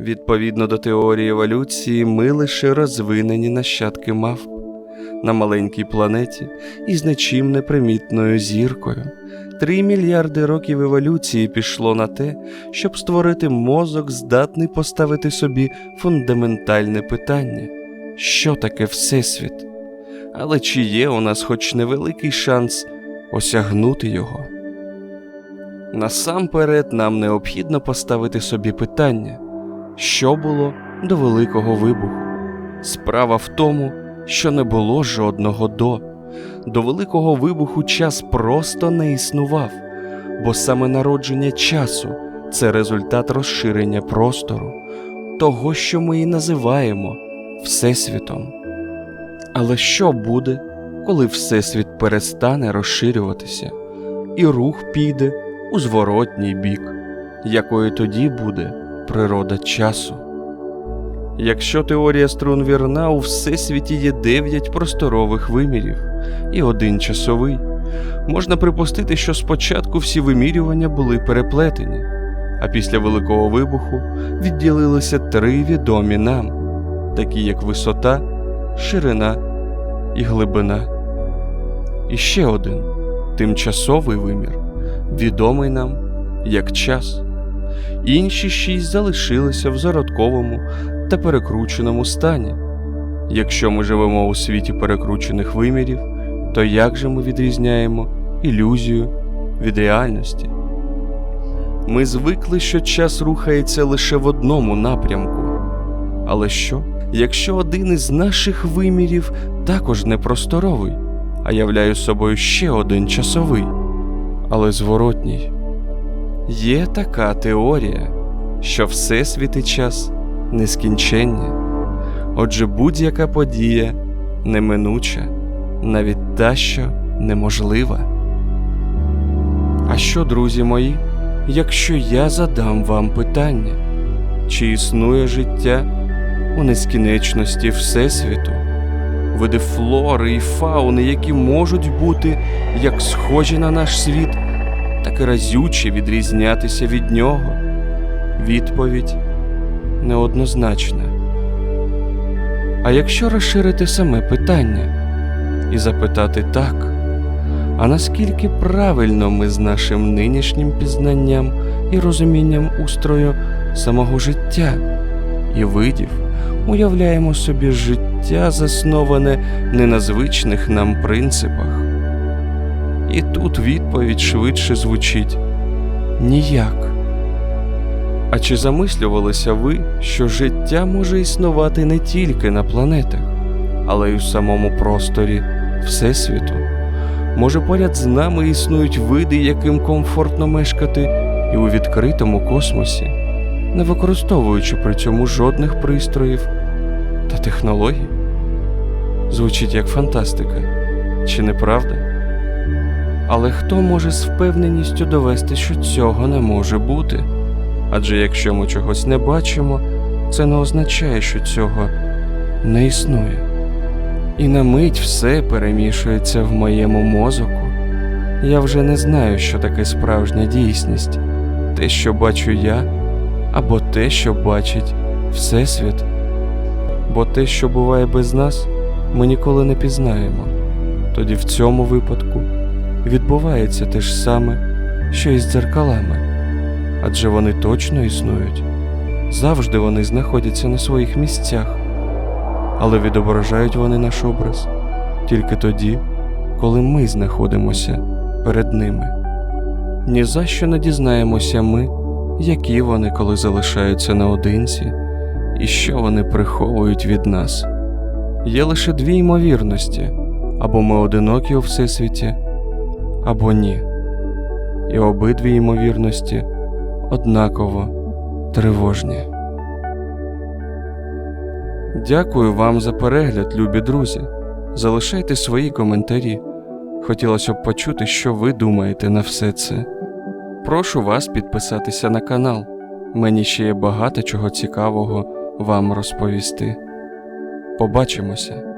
Відповідно до теорії еволюції, ми лише розвинені нащадки мавп на маленькій планеті із нічим непримітною зіркою. Три мільярди років еволюції пішло на те, щоб створити мозок, здатний поставити собі фундаментальне питання: що таке Всесвіт? Але чи є у нас хоч невеликий шанс осягнути його? Насамперед нам необхідно поставити собі питання, що було до Великого вибуху. Справа в тому, що не було жодного до. До Великого вибуху час просто не існував, бо саме народження часу це результат розширення простору, того, що ми і називаємо Всесвітом. Але що буде, коли Всесвіт перестане розширюватися, і рух піде у зворотній бік, якою тоді буде природа часу? Якщо теорія струн вірна, у всесвіті є дев'ять просторових вимірів і один часовий. Можна припустити, що спочатку всі вимірювання були переплетені, а після Великого вибуху відділилися три відомі нам, такі як висота, ширина і глибина. І ще один тимчасовий вимір, відомий нам як час. Інші шість залишилися в зародковому та перекрученому стані. Якщо ми живемо у світі перекручених вимірів, то як же ми відрізняємо ілюзію від реальності? Ми звикли, що час рухається лише в одному напрямку. Але що, якщо один із наших вимірів також не просторовий, а являє собою ще один часовий, але зворотній? Є така теорія, що всесвіт і час нескінченні. Отже, будь-яка подія неминуча, навіть та, що неможлива. А що, друзі мої, якщо я задам вам питання, чи існує життя у нескінченності Всесвіту, види флори і фауни, які можуть бути як схожі на наш світ, так разюче відрізнятися від нього? Відповідь неоднозначна. А якщо розширити саме питання і запитати так, а наскільки правильно ми з нашим нинішнім пізнанням і розумінням устрою самого життя і видів уявляємо собі життя, засноване не на звичних нам принципах? І тут відповідь швидше звучить ніяк. А чи замислювалися ви, що життя може існувати не тільки на планетах, але й у самому просторі Всесвіту? Може, поряд з нами існують види, яким комфортно мешкати і у відкритому космосі, не використовуючи при цьому жодних пристроїв та технологій? Звучить як фантастика, чи не правда? Але хто може з впевненістю довести, що цього не може бути? Адже якщо ми чогось не бачимо, це не означає, що цього не існує. І на мить все перемішується в моєму мозоку. Я вже не знаю, що таке справжня дійсність, те, що бачу я, або те, що бачить Всесвіт. Бо те, що буває без нас, ми ніколи не пізнаємо. Тоді в цьому випадку відбувається те ж саме, що і з дзеркалами адже вони точно існують. Завжди вони знаходяться на своїх місцях, але відображають вони наш образ тільки тоді, коли ми знаходимося перед ними. Ні за що не дізнаємося ми, які вони, коли залишаються наодинці, і що вони приховують від нас. Є лише дві ймовірності або ми одинокі у всесвіті, або ні. І обидві ймовірності однаково тривожні. Дякую вам за перегляд, любі друзі. Залишайте свої коментарі. Хотілося б почути, що ви думаєте на все це. Прошу вас підписатися на канал. Мені ще є багато чого цікавого вам розповісти. Побачимося!